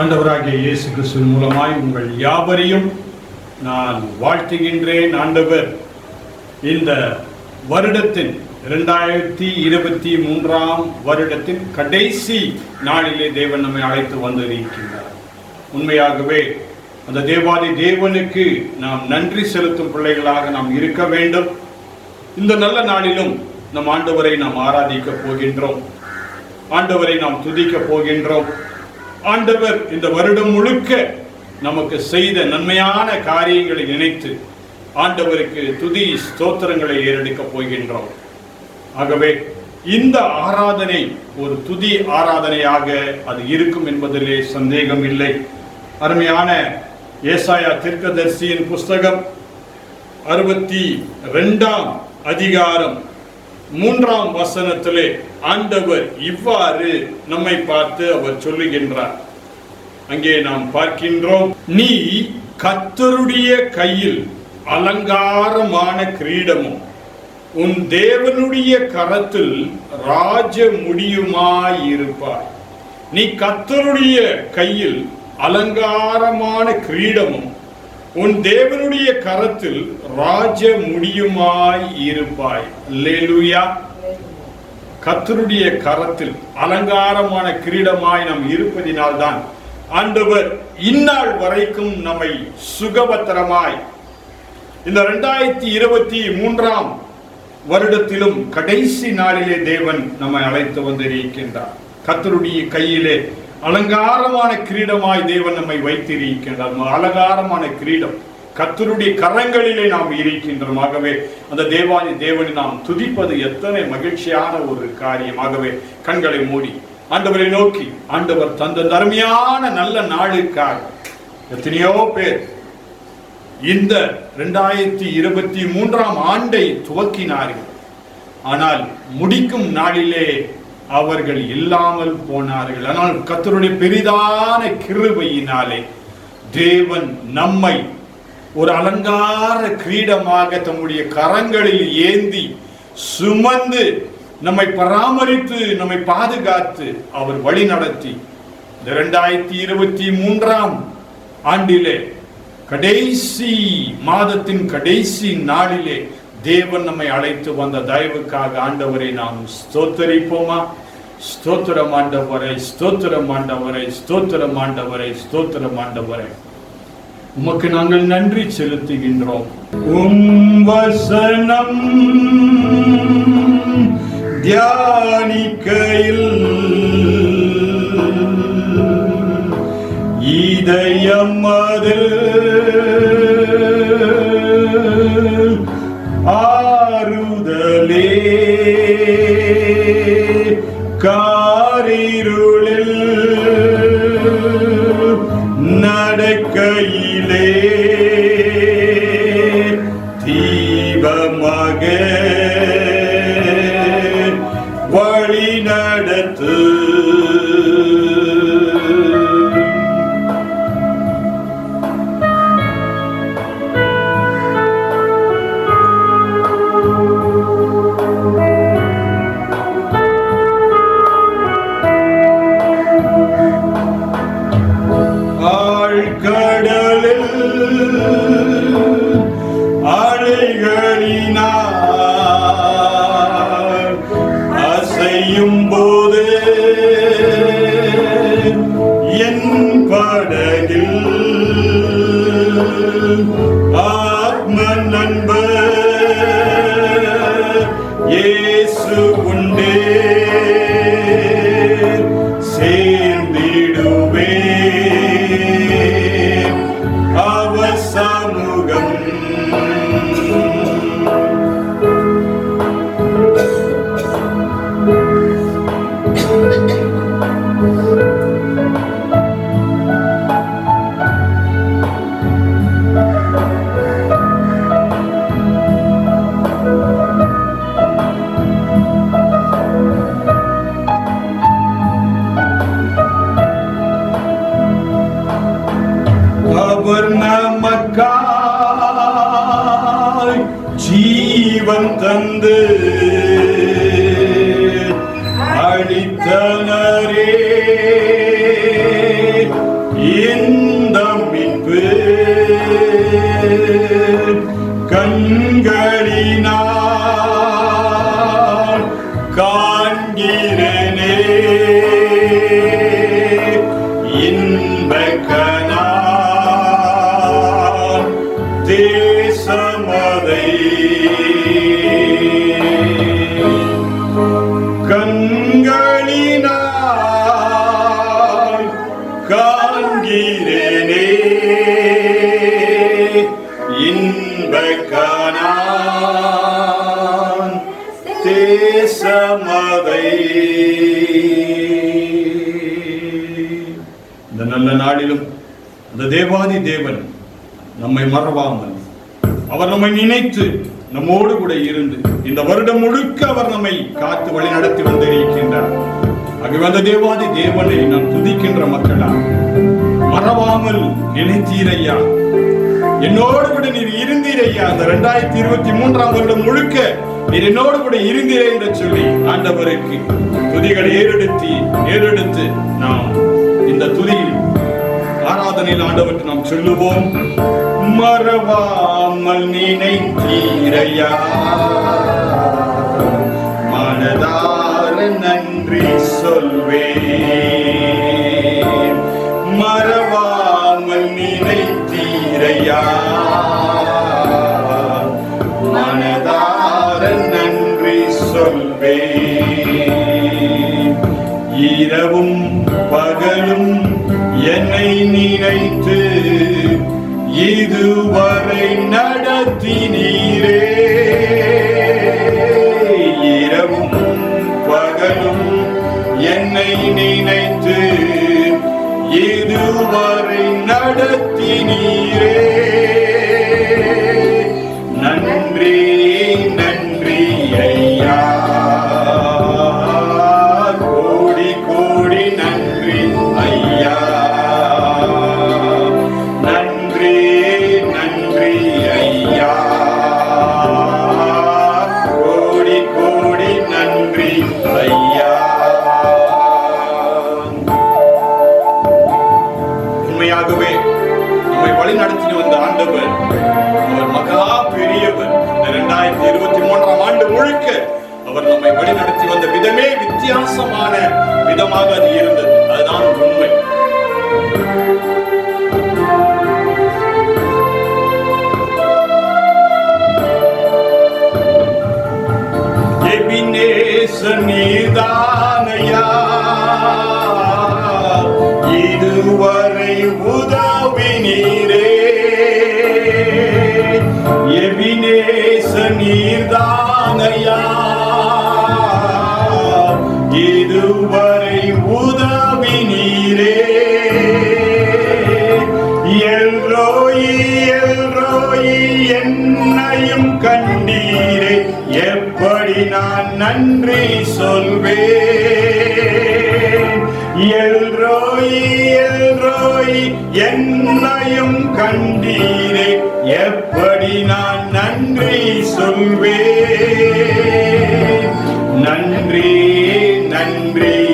ஆண்டவராகிய இயேசு கிறிஸ்துவின் மூலமாய் உங்கள் யாவரையும் நான் வாழ்த்துகின்றேன் ஆண்டவர். இந்த வருடத்தின் இரண்டாயிரத்தி இருபத்தி மூன்றாம் வருடத்தின் கடைசி நாளிலே தேவன் நம்மை அழைத்து வந்திருக்கின்றார். உண்மையாகவே அந்த தேவாதி தேவனுக்கு நாம் நன்றி செலுத்தும் பிள்ளைகளாக நாம் இருக்க வேண்டும். இந்த நல்ல நாளிலும் நம் ஆண்டவரை நாம் ஆராதிக்க போகின்றோம். ஆண்டவரை நாம் துதிக்க போகின்றோம். ஆண்டவர் இந்த வருடம் முழுக்க நமக்கு செய்த நன்மையான காரியங்களை நினைத்து ஆண்டவருக்கு துதி ஸ்தோத்திரங்களை ஏறெடுக்க போகின்றோம். ஆகவே இந்த ஆராதனை ஒரு துதி ஆராதனையாக அது இருக்கும் என்பதிலே சந்தேகம் இல்லை. அருமையான ஏசாயா தீர்க்கதர்சியின் புஸ்தகம் அறுபத்தி ரெண்டாம் அதிகாரம் மூன்றாம் வசனத்திலே ஆண்டவர் இவ்வாறு நம்மை பார்த்து அவர் சொல்லுகின்றார். அங்கே நாம் பார்க்கின்றோம் நீ கத்தருடைய கையில் அலங்காரமான கிரீடமும் உன் தேவனுடைய கரத்தில் ராஜ முடியுமாயிருப்பாய். நீ கத்தருடைய கையில் அலங்காரமான கிரீடமும் உன் தேவனுடைய கரத்தில் ராஜ முடியுமாய் இருப்பாய். லேலுயா கத்தருடைய கரத்தில் அலங்காரமான கிரீடமாய் நாம் இருப்பதினால்தான் ஆண்டவர் இந்நாள் வரைக்கும் நம்மை சுகபத்திரமாய். இந்த ரெண்டாயிரத்தி இருபத்தி மூன்றாம் வருடத்திலும் கடைசி நாளிலே தேவன் நம்மை அழைத்து வந்திருக்கின்றார். கத்தருடைய கையிலே அலங்காரமான கிரீடமாய் தேவன் நம்மை வைத்திருக்கின்றார் அலங்காரமான கிரீடம் கத்தருடைய கரங்களிலே நாம் இருக்கின்றோம். ஆகவே அந்த தேவாதி தேவனை நாம் துதிப்பது எத்தனை மகிழ்ச்சியான ஒரு காரியமாகவே கண்களை மூடி ஆண்டவரை நோக்கி ஆண்டவர் தந்த தர்மையான நல்ல நாளுக்காக எத்தனையோ பேர் இந்த ரெண்டாயிரத்தி இருபத்தி மூன்றாம் ஆண்டை துவக்கினார்கள். ஆனால் முடிக்கும் நாளிலே அவர்கள் இல்லாமல் போனார்கள். ஆனால் கத்தருடைய பெரிதான கிருபையினாலே தேவன் நம்மை ஒரு அலங்கார கிரீடமாக தம்முடைய கரங்களில் ஏந்தி சுமந்து நம்மை பராமரித்து நம்மை பாதுகாத்து அவர் வழி நடத்தி. இந்த இரண்டாயிரத்தி இருபத்தி மூன்றாம் ஆண்டிலே கடைசி மாதத்தின் கடைசி நாளிலே தேவன் நம்மை அழைத்து வந்த தயவுக்காக ஆண்டவரை நாம் ஸ்தோத்தரிப்போமா? ஸ்தோத்திரம் ஆண்டவரை ஸ்தோத்திரம் ஆண்டவரை ஸ்தோத்திரம் ஆண்டவரை ஸ்தோத்திரம் ஆண்டவரை. உமக்கு நாங்கள் நன்றி செலுத்துகின்றோம். உம் வசனம் தியானிக்கையில் இதயம் அதில் ஆறுதலே. காரிருளில் நடக்கையிலே தீபமாக வழி நடத்து ഗാനമുഖം காண்கிறேனே இன்பக்கனார் இந்த நல்ல நாளிலும் அந்த தேவாதி தேவன் நம்மை மறவாமல் அவர் நம்மை நினைத்து நம்மோடு கூட இருந்து இந்த வருடம் முழுக்க அவர் நம்மை காத்து வழி நடத்தி வந்திருக்கின்றார். ஆகவே அந்த தேவாதி தேவனை நாம் துதிக்கின்ற மக்களா மறவாமல் நினைத்தீரையா என்னோடு கூட நீர் இருந்தீரையா அந்த ரெண்டாயிரத்தி இருபத்தி மூன்றாம் வருடம் முழுக்க நீர் என்னோடு கூட இருந்தீரே என்று சொல்லி ஆண்டவருக்கு துதிகளை ஏறெடுத்து ஏறெடுத்து நாம் இந்த துதியில் ஆராதனையில் ஆண்டவற்றை நாம் சொல்லுவோம். மறவாமல் நினைத்தீரையா மனதார நன்றி சொல்வேன். மறவாமல் இறையா. மனதார நன்றி சொல்வே இரவும் பகலும் என்னை நினைத்து இதுவரை நடத்தினீரே. இரவும் பகலும் என்னை நினைத்து இதுவரை நடத்தினீரே. விதமாக அது இருந்தது. நன்றி நன்றி.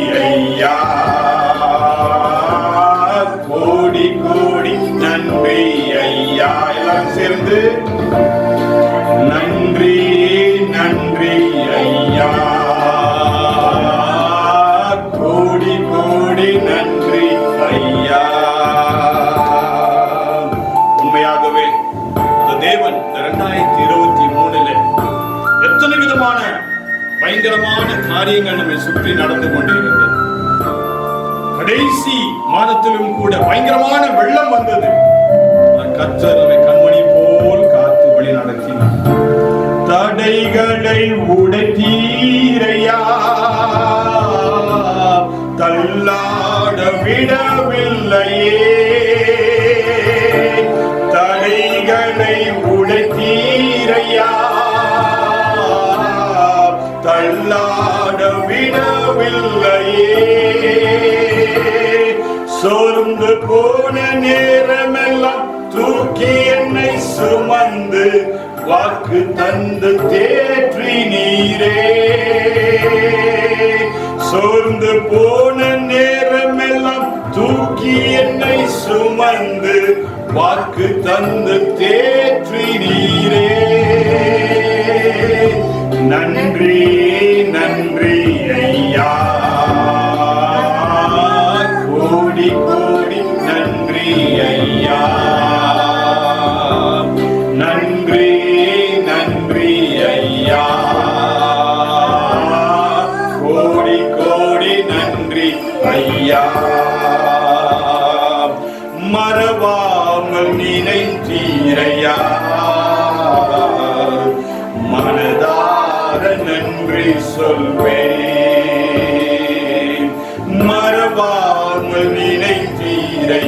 நடந்து கொண்டிருந்தது கடைசி மாதத்திலும் கூட பயங்கரமான வெள்ளம் வந்தது. ஆனால் கர்த்தர் நம்மை கண்மணி போல் காத்து வழி நடத்தினார். தடைகளை உடைத்தீரையா? தள்ளாட விடவில்லையே. தடைகளை உடைத்தீரையா? விடவில்லையே. சோர்ந்து போன நேரமெல்லாம் தூக்கி என்னை சுமந்து வாக்கு தந்து தேற்றி நீரே. சோர்ந்து போன நேரமெல்லாம் தூக்கி என்னை சுமந்து வாக்கு தந்து தேற்றி நீரே. நன்றி நன்றி ஐயா.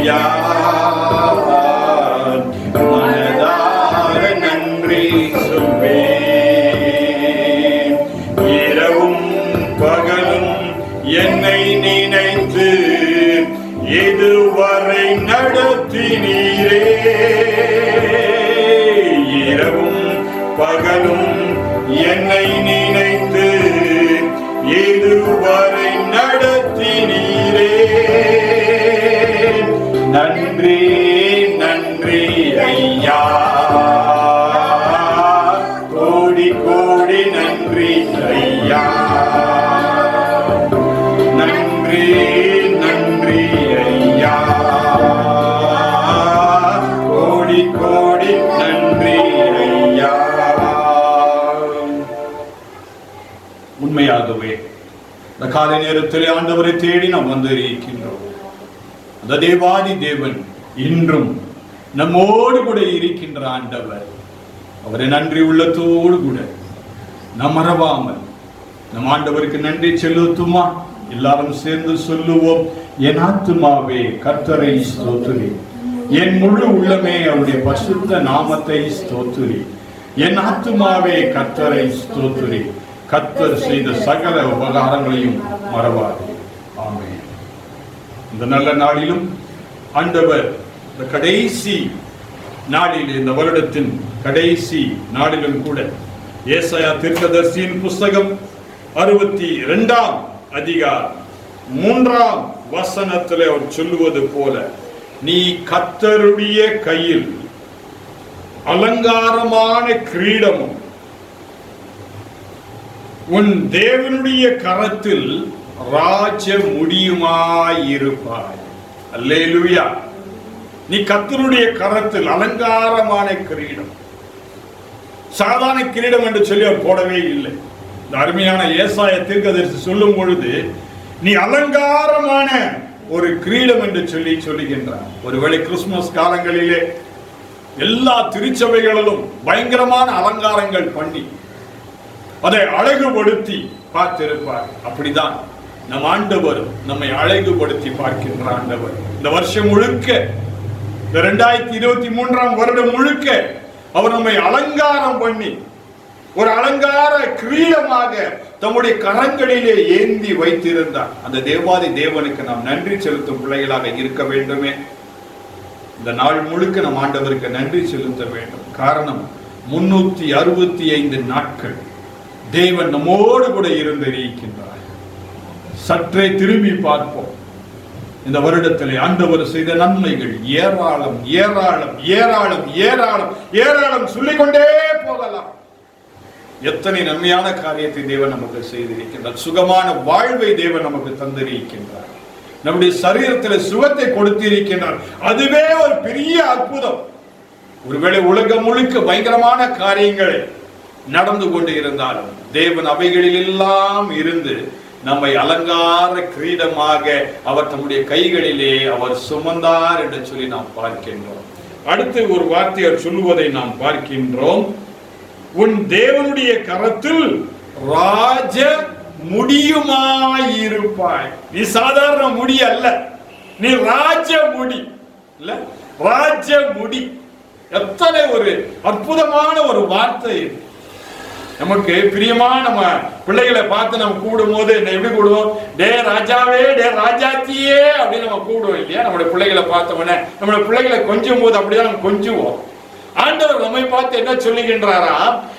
நினைத்தீரையா ஆண்டவரை தேடி நாம் வந்திருக்கின்றோம். அந்த தேவாதி தேவன் இன்றும் நம்மோடு கூட இருக்கின்ற ஆண்டவர். அவரை நன்றி உள்ளத்தோடு கூட நம் மறவாமல் நம் ஆண்டவருக்கு நன்றி செலுத்துமா? எல்லாரும் சேர்ந்து சொல்லுவோம் என் ஆத்துமாவே கர்த்தரை ஸ்தோத்துரி. என் முழு உள்ளமே அவருடைய பசுத்த நாமத்தை ஸ்தோத்துரி. என் ஆத்துமாவே கர்த்தரை ஸ்தோத்துரி. கர்த்தர் செய்த சகல உபகாரங்களையும் மறவாது. இந்த நல்ல நாளிலும் ஆண்டவர் இந்த கடைசி நாளில் இந்த வருடத்தின் கடைசி நாளிலும் கூட ஏசாயா தீர்க்கதர்சியின் புஸ்தகம் அறுபத்தி இரண்டாம் அதிகாரம் மூன்றாம் வசனத்தில் அவர் சொல்லுவது போல நீ கத்தருடைய கையில் அலங்காரமான கிரீடமும் உன் தேவனுடைய கரத்தில் ராஜ முடியுமாயிருப்பாய் அல்லேலூயா. நீ கத்தனுடைய கரத்தில் அலங்காரமான கிரீடம். சாதாரண கிரீடம் என்று சொல்லி அவர் போடவே இல்லை. இந்த அருமையான ஏசாய தீர்க்கதரிசி சொல்லும் பொழுது நீ அலங்காரமான ஒரு கிரீடம் என்று சொல்லி சொல்லுகின்றார். ஒருவேளை கிறிஸ்துமஸ் காலங்களிலே எல்லா திருச்சபைகளிலும் பயங்கரமான அலங்காரங்கள் பண்ணி அதை அழகுபடுத்தி பார்த்திருப்பார். அப்படிதான் நம் ஆண்டவர் நம்மை அழகுபடுத்தி பார்க்கின்ற ஆண்டவர். இந்த வருஷம் முழுக்க இந்த ரெண்டாயிரத்தி இருபத்தி மூன்றாம் வருடம் முழுக்க அவர் நம்மை அலங்காரம் பண்ணி ஒரு அலங்கார கிரீடமாக தம்முடைய கரங்களிலே ஏந்தி வைத்திருந்தார். அந்த தேவாதி தேவனுக்கு நாம் நன்றி செலுத்தும் பிள்ளைகளாக இருக்க வேண்டுமே. இந்த நாள் முழுக்க நம் ஆண்டவருக்கு நன்றி செலுத்த வேண்டும். காரணம் முன்னூத்தி அறுபத்தி ஐந்து நாட்கள் தேவன் நம்மோடு கூட இருந்து இருக்கின்றார் சற்றே திரும்பி பார்ப்போம். இந்த வருடத்திலே ஆண்டவர் செய்த நன்மைகள் ஏராளம் ஏராளம் ஏராளம் ஏராளம் ஏராளம் சொல்லிக்கொண்டே போகலாம். எத்தனை நன்மையான காரியத்தை தேவன் நமக்கு செய்திருக்கின்றார். சுகமான வாழ்வை தேவன் நமக்கு தந்திருக்கின்றார். நம்முடைய சரீரத்தில் சுகத்தை கொடுத்திருக்கின்றார். அதுவே ஒரு பெரிய அற்புதம். ஒருவேளை உலகம் முழுக்க பயங்கரமான காரியங்கள் நடந்து கொண்டு இருந்தாலும் தேவன் அவைகளில் எல்லாம் இருந்து நம்மை அலங்கார கிரீடமாக அவர் தம்முடைய கைகளிலே அவர் சுமந்தார் என்று சொல்லி நாம் பார்க்கின்றோம். அடுத்து ஒரு வார்த்தையை சொல்லுவதை நாம் பார்க்கின்றோம். உன் தேவனுடைய கரத்தில் ராஜ முடியுமாயிருப்பாய். நீ சாதாரண முடி அல்ல. நீ ராஜ முடி. இல்ல? ராஜ முடி. எத்தனை ஒரு அற்புதமான ஒரு வார்த்தை. இது நமக்கு பிரியமா நம்ம பிள்ளைகளை பார்த்து நம்ம கூடும் போது என்ன எப்படி கூடுவோம்? டே ராஜாவே டே ராஜாத்தியே அப்படின்னு நம்ம கூடுவோம் இல்லையா? நம்மளுடைய பிள்ளைகளை பார்த்தவொடனே நம்மளுடைய பிள்ளைகளை கொஞ்சும் போது அப்படிதான் நம்ம கொஞ்சுவோம். ஆண்டவர் நம்மை பார்த்து என்ன சொல்லுகின்றாரா?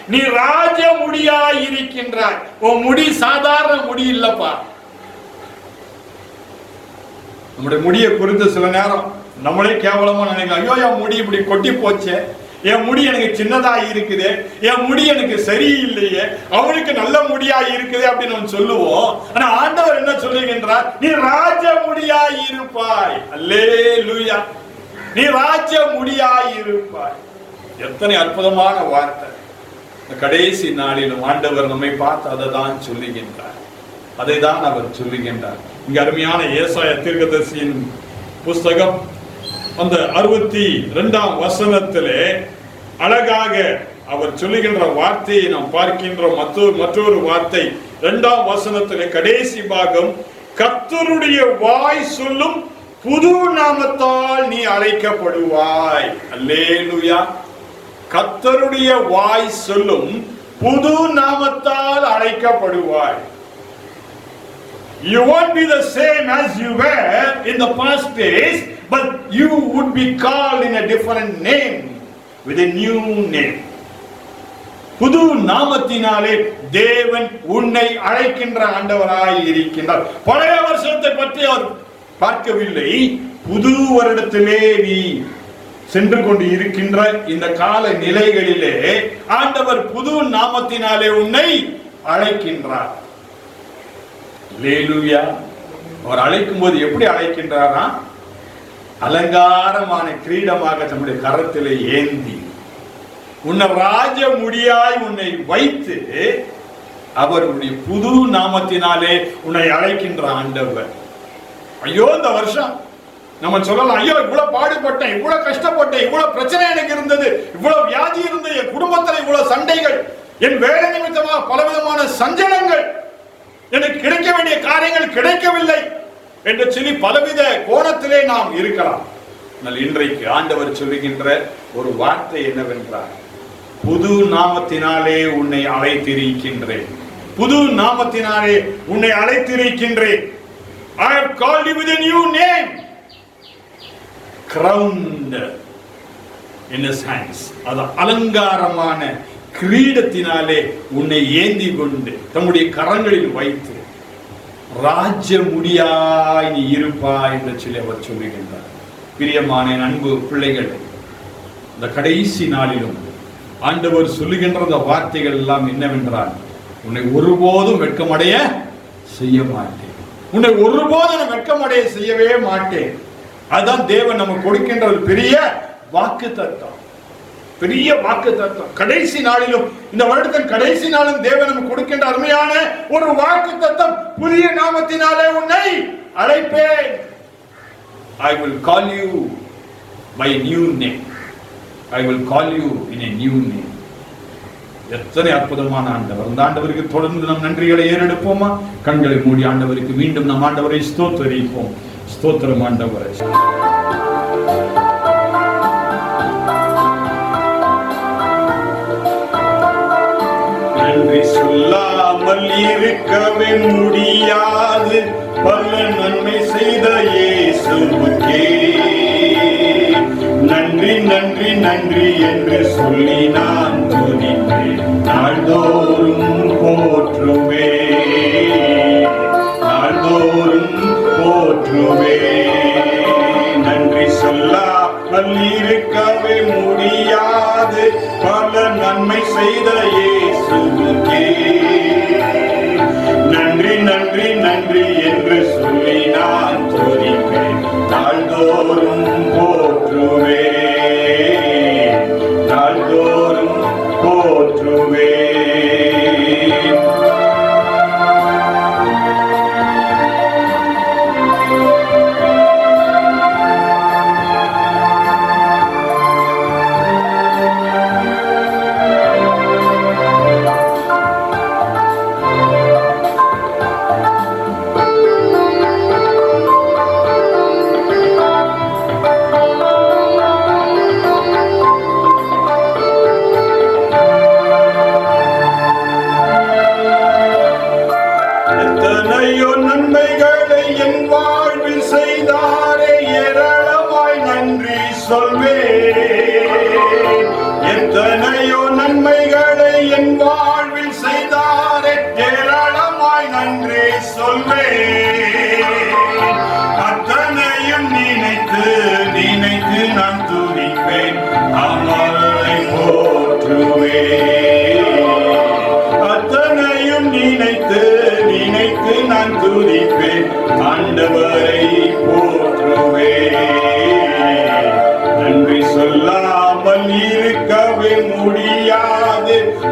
நீ ராஜ முடியா இருக்கின்றாய் உன் முடி சாதாரண முடி இல்லப்பா. நம்முடைய முடியை குறித்து சில நேரம் நம்மளே கேவலமா நினைக்கலாம். ஐயோ என் முடி இப்படி கொட்டி போச்சே. என் முடி எனக்கு சின்னதா இருக்குது. என் முடி எனக்கு சரியில்லையே. அவனுக்கு நல்ல முடியா இருக்குது அப்படின்னு நம்ம சொல்லுவோம். ஆனா ஆண்டவர் என்ன சொல்லுகின்றார் நீ ராஜ முடியா இருப்பாய். அல்லே நீ ராஜ முடியாய் இருப்பாய். எத்தனை அற்புதமான வார்த்தை. கடைசி நாளிலும் ஆண்டவர் நம்மை பார்த்து அதை தான் சொல்லுகின்றார். அதை தான் அவர் சொல்லுகின்றார். இங்க அருமையான ஏசாய தீர்க்கதர்சியின் புஸ்தகம் அந்த அறுபத்தி ரெண்டாம் வசனத்திலே அழகாக அவர் சொல்லுகின்ற வார்த்தையை நாம் பார்க்கின்ற மற்றொரு மற்றொரு வார்த்தை இரண்டாம் வசனத்திலே கடைசி பாகம் கத்தருடைய வாய் சொல்லும் புது நாமத்தால் நீ அழைக்கப்படுவாய். அல்லேலுயா. கத்தருடைய வாய் சொல்லும் புது நாமத்தால் அழைக்கப்படுவாய். You won't be the same as you were in the past days, but you would be called in a different name, with a new name. புது நாமத்தினாலே தேவன் உன்னை அழைக்கின்ற ஆண்டவராய் இருக்கின்றார். பழைய வருஷத்தை பற்றி அவர் பார்க்கவில்லை. புது வருடத்திலே நீ சென்று கொண்டு இருக்கின்ற இந்த கால நிலைகளிலே ஆண்டவர் புது நாமத்தினாலே உன்னை அழைக்கின்றார். லேலுவியா அவர் அழைக்கும் போது எப்படி அழைக்கின்றாரா அலங்காரமான கிரீடமாக தம்முடைய கரத்திலே ஏந்தி உன்னை ராஜ முடியாய் உன்னை வைத்து அவருடைய புது நாமத்தினாலே உன்னை அழைக்கின்ற ஆண்டவர். ஐயோ இந்த வருஷம் நம்ம சொல்லலாம் ஐயோ இவ்வளவு பாடுபட்டேன் இவ்வளவு கஷ்டப்பட்டேன் இவ்வளவு பிரச்சனை எனக்கு இருந்தது இவ்வளவு வியாதி இருந்தது என் குடும்பத்தில் இவ்வளவு சண்டைகள் என் வேலை நிமித்தமாக பலவிதமான சஞ்சலங்கள் எனக்கு கிடைக்க வேண்டிய காரியங்கள் கிடைக்கவில்லை என்று சொல்லி பலவித கோணத்திலே நாம் இருக்கலாம். ஆனால் இன்றைக்கு ஆண்டவர் சொல்லுகின்ற ஒரு வார்த்தை என்னவென்றார் புது நாமத்தினாலே உன்னை அழைத்திருக்கின்றேன். புது நாமத்தினாலே உன்னை அழைத்திருக்கின்றேன். I have called you with a new name. Crowned in his hands. அது அலங்காரமான கிரீடத்தினாலே உன்னை ஏந்தி கொண்டு தம்முடைய கரங்களில் வைத்து ராஜ்ய முடியாய் நீ இருப்பாய் என்று சொல்லி அவர் சொல்லுகின்றார். பிரியமான என் அன்பு பிள்ளைகள் இந்த கடைசி நாளிலும் ஆண்டவர் சொல்லுகின்ற அந்த வார்த்தைகள் எல்லாம் என்னவென்றால் உன்னை ஒருபோதும் வெட்கமடைய செய்ய மாட்டேன். உன்னை ஒருபோதும் நான் வெட்கமடைய செய்யவே மாட்டேன். அதுதான் தேவன் நமக்கு கொடுக்கின்ற ஒரு பெரிய வாக்கு தத்துவம் பெரிய வாக்கு தத்துவம் கடைசி நாளிலும் இந்த வருடத்தின் கடைசி நாளும் தேவன் நமக்கு கொடுக்கின்ற அருமையான ஒரு வாக்கு தத்துவம் புதிய நாமத்தினாலே உன்னை அழைப்பேன். I will call you by new name I will call you in a new name எத்தனை அற்புதமான ஆண்டவர். இந்த ஆண்டவருக்கு தொடர்ந்து நம் நன்றிகளை ஏறெடுப்போமா? கண்களை மூடி ஆண்டவருக்கு மீண்டும் நம் ஆண்டவரை ஸ்தோத்தரிப்போம். ஸ்தோத்திரம் ஆண்டவரை. சொல்லாமல் இருக்கவே முடியாது பல நன்மை செய்த இயேசுவுக்கே. நன்றி நன்றி நன்றி என்று சொல்லி நான் துதிப்பேன். நாள்தோறும் போற்றுவே நாள்தோறும் போற்றுவே நன்றி சொல்லா இருக்கவே முடியாது. பல நன்மை செய்த இயேசுவுக்கே. நன்றி நன்றி நன்றி என்று சொல்லினார். நன்மைகளை என் வாழ்வில் செய்தாரே. ஏராளமாய் நன்றி சொல்வே அத்தனையும் நினைத்து நினைத்து நான் துணிப்பேன் அமலை போற்றுவே அத்தனையும் நினைத்து நினைத்து நான் துணிப்பேன் ஆண்டவரை போற்றுவேன்.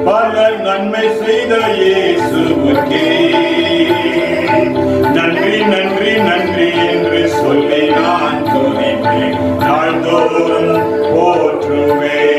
பல நன்மை செய்த இயேசுவுக்கே. நன்றி நன்றி நன்றி என்று சொல்லி நான் துணிப்பேன் நாள்தோறும் போற்றுவேன்.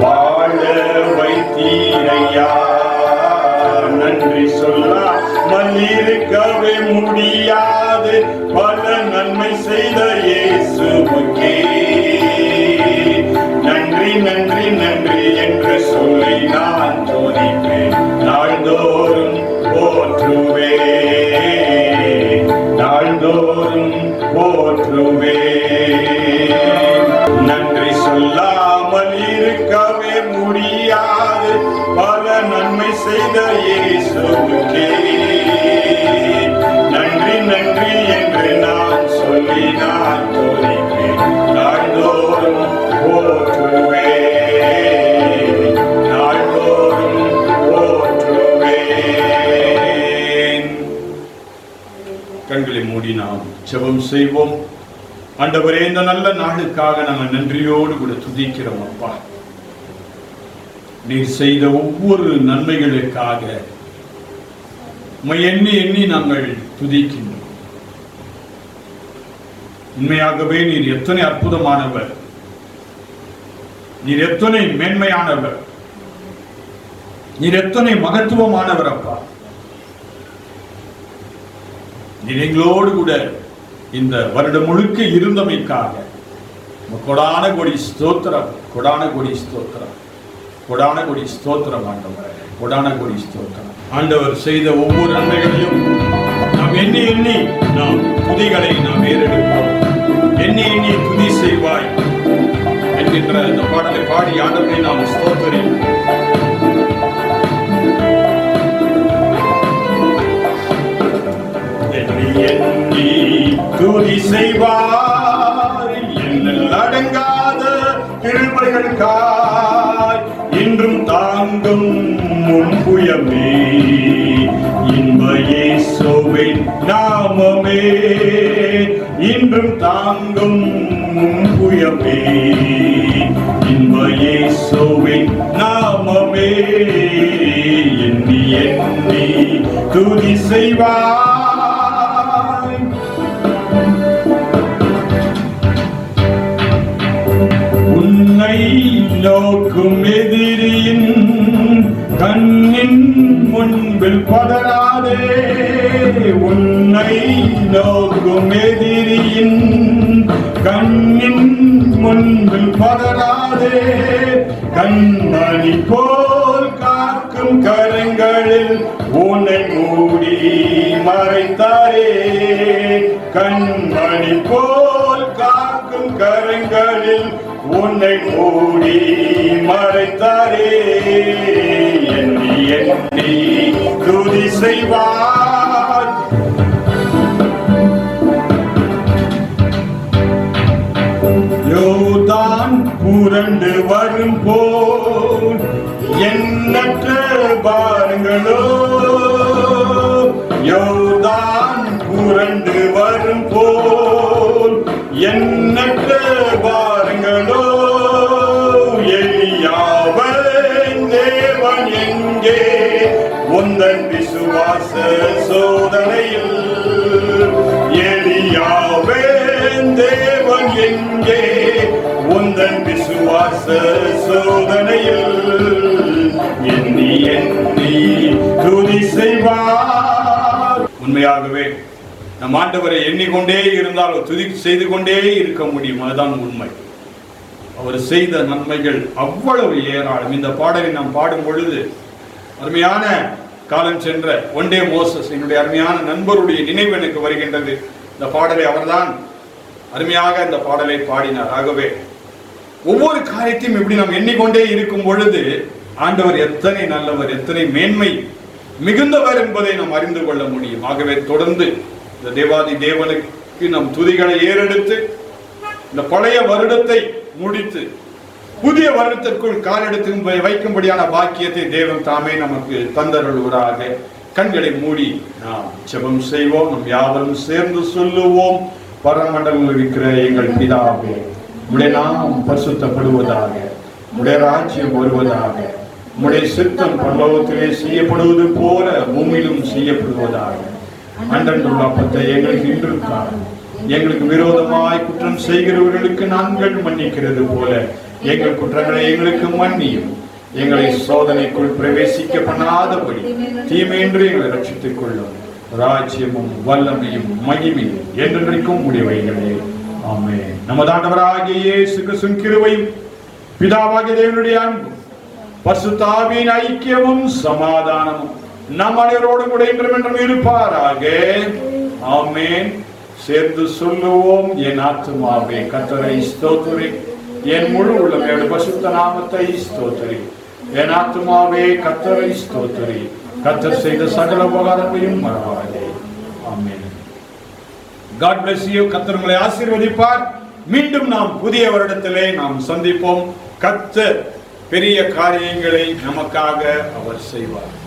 வாழ வைத்தீரையா? நன்றி சொல்லாமல் இருக்கவே முடியாது. பல நன்மை செய்த இயேசுவுக்கே. நன்றி நன்றி நன்றி என்று சொல்லி நான் துதிப்பேன். செய்த இயேசுவுக்கே. நன்றி நன்றி என்று நான் சொல்லி நான் துதிப்பேன் நாள்தோறும் போற்றுவேன் நாள்தோறும் போற்றுவேன் கண்களை மூடி நாம் ஜெபம் செய்வோம். ஆண்டவரே இந்த நல்ல நாளுக்காக நாங்கள் நன்றியோடு கூட துதிக்கிறோம் அப்பா. நீர் செய்த ஒவ்வொரு நன்மைகளுக்காக. உம்மை எண்ணி எண்ணி நாங்கள் துதிக்கின்றோம். உண்மையாகவே நீர் எத்தனை அற்புதமானவர். நீர் எத்தனை மேன்மையானவர். நீர் எத்தனை மகத்துவமானவர் அப்பா. நீர் எங்களோடு கூட இந்த வருடம் முழுக்க இருந்தமைக்காக. கொடான கொடி ஸ்தோத்திரம் கொடான கொடி ஸ்தோத்திரம். கொடான கொடி ஸ்தோத்திரம் ஆண்டவர். கொடான கொடி ஸ்தோத்திரம். ஆண்டவர் செய்த ஒவ்வொரு நன்மைகளையும் நாம் எண்ணி எண்ணி நாம் புதிகளை நாம் ஏறெடுப்போம். எண்ணி எண்ணி துதி செய்வாய் என்கின்ற இந்த பாடலை பாடி ஆண்டவரை நாம் ஸ்தோத்திரம் எண்ணி துதி செய்வார். என்னல் அடங்காத கிருபைகளுக்காய் இன்றும் தாங்கும் முன்புயமே. இன்ப இயேசுவின் நாமமே. இன்றும் தாங்கும் முன்புயமே. இன்ப இயேசுவின் நாமமே. எண்ணி எண்ணி துதி செய்வாய். உன்னை நோக்கும் முன்பில் பதறாதே உன்னை நோக்கும் எதிரியின் கண்ணின் முன்பில் பதறாதே. கண்மணி போல் காக்கும் கரங்களில் உன்னை மூடி மறைத்தாரே. கண்மணி போல் காக்கும் கரங்களில் உன்னை மூடி மறைத்தாரே. செய்வாய். யோதான் புரண்டு வரும் போல் எண்ணற்ற பாருங்களோ. யோதான் புரண்டு வரும் போல் எண்ணற்ற பாருங்களோ. எளியாவன் தேவன் எங்கே? உந்தன் விசுவாச சோதனையில் எளியாவன் தேவன் எங்கே? உந்தன் விசுவாச சோதனையில் எண்ணி எண்ணி துதி செய்வார். உண்மையாகவே நம் ஆண்டவரை எண்ணிக்கொண்டே இருந்தால் துதி செய்து கொண்டே இருக்க முடியும். அதுதான் உண்மை. அவர் செய்த நன்மைகள் அவ்வளவு ஏராளம். இந்த பாடலை நாம் பாடும் பொழுது அருமையான காலம் சென்ற ஒண்டே மோசஸ் என்னுடைய அருமையான நண்பருடைய நினைவு எனக்கு வருகின்றது. இந்த பாடலை அவர்தான் அருமையாக இந்த பாடலை பாடினார். ஆகவே ஒவ்வொரு காரியத்தையும் இப்படி நாம் எண்ணிக்கொண்டே இருக்கும் பொழுது ஆண்டவர் எத்தனை நல்லவர் எத்தனை மேன்மை மிகுந்தவர் என்பதை நாம் அறிந்து கொள்ள முடியும். ஆகவே தொடர்ந்து இந்த தேவாதி தேவனுக்கு நம் துதிகளை ஏறெடுத்து இந்த பழைய வருடத்தை முடித்து புதிய வருடத்திற்குள் காலெடுத்து வைக்கும்படியான பாக்கியத்தை தேவன் தாமே நமக்கு தந்தருள்வராக. கண்களை மூடி நாம் ஜெபம் செய்வோம் நம் யாவரும் சேர்ந்து சொல்லுவோம். பரமண்டலம் இருக்கிற எங்கள் பிதாவே உடைய நாம் பரிசுத்தப்படுவதாக உடைய ராஜ்யம் வருவதாக உடைய சித்தம் பரலோகத்திலே செய்யப்படுவது போல பூமியிலும் செய்யப்படுவதாக. அன்றன்றுள்ள அப்பத்தை எங்களுக்கு இன்று எங்களுக்கு விரோதமாய் குற்றம் செய்கிறவர்களுக்கு நாங்கள் மன்னிக்கிறது போல எங்கள் குற்றங்களை எங்களுக்கு மன்னியும். எங்களை சோதனைக்குள் பிரவேசிக்க பண்ணாதபடி தீமையின்றி எங்களை ரட்சித்துக் கொள்ளும். ராஜ்யமும் வல்லமையும் மகிமையும் என்றென்றைக்கும் முடிவைகளே ஆமே நமது ஆண்டவராகிய இயேசு கிறிஸ்துவின் கிருபையும் பிதாவாகிய தேவனுடைய அன்பும் பசுதாவின் ஐக்கியமும் சமாதானமும் நம் அனைவரோடும் கூட என்றும் என்றும் இருப்பாராக. ஆமேன். சேர்ந்து சொல்லுவோம். என் ஆத்துமாவே கத்தரை ஸ்தோத்துரை. என் முழு உள்ளமையோட பசுத்த நாமத்தை ஸ்தோத்தரி. என் ஆத்துமாவே கத்தரை ஸ்தோத்தரி. கத்தர் செய்த சகல உபகாரத்தையும் மறவாதே. ஆமேன். God bless you. கத்தர் உங்களை ஆசீர்வதிப்பார். மீண்டும் நாம் புதிய வருடத்திலே நாம் சந்திப்போம். கத்தர் பெரிய காரியங்களை நமக்காக அவர் செய்வார்.